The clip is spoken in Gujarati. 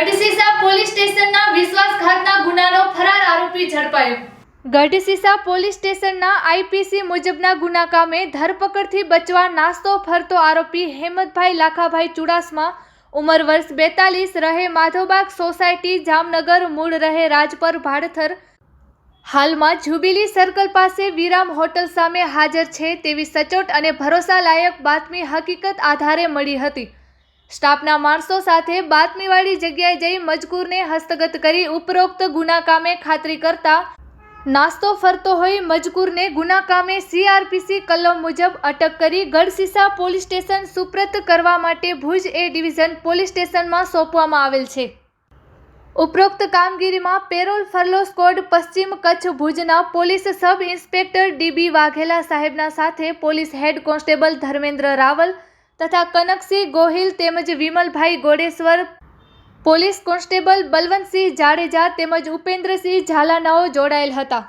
ગઢસીસા પોલીસ સ્ટેશનના વિશ્વાસઘાતના ગુનાનો ફરાર આરોપી ઝડપાયો. ગઢસીસા પોલીસ સ્ટેશનના આઈપીસી મુજબના ગુના કામે ધરપકડથી બચવા નાસ્તો ફરતો આરોપી હેમતભાઈ લાખાભાઈ ચુડાસમા, ઉંમર વર્ષ બેતાલીસ, રહે માધોબાગ સોસાયટી, જામનગર, મૂળ રહે રાજપર, ભાડથર. હાલમાં જ્યુબિલી સર્કલ પાસે વિરામ હોટલ સામે હાજર છે તેવી સચોટ અને ભરોસાલાયક બાતમી હકીકત આધારે મળી હતી. સ્ટાફના માણસો સાથે બાતમીવાળી જગ્યાએ જઈ મજકૂરને હસ્તગત કરી ઉપરોક્ત ગુના કામે ખાતરી કરતા નાસ્તો ફરતો હોય મજકૂરને ગુના કામે સીઆરપીસી કલમ મુજબ અટક કરી ગઢસીસા પોલીસ સ્ટેશન સુપ્રત કરવા માટે ભુજ એ ડિવિઝન પોલીસ સ્ટેશનમાં સોંપવામાં આવેલ છે. ઉપરોક્ત કામગીરીમાં પેરોલ ફરલો સ્કોડ પશ્ચિમ કચ્છ ભુજના police sub inspector D B Vaghela સાહેબના સાથે police head constable Dharmendra Raval તથા કનકસિંહ ગોહિલ તેમજ વિમલભાઈ ગોડેશ્વર, પોલીસ કોન્સ્ટેબલ બલવંતસિંહ જાડેજા તેમજ ઉપેન્દ્રસિંહ ઝાલાનાઓ જોડાયેલ હતા.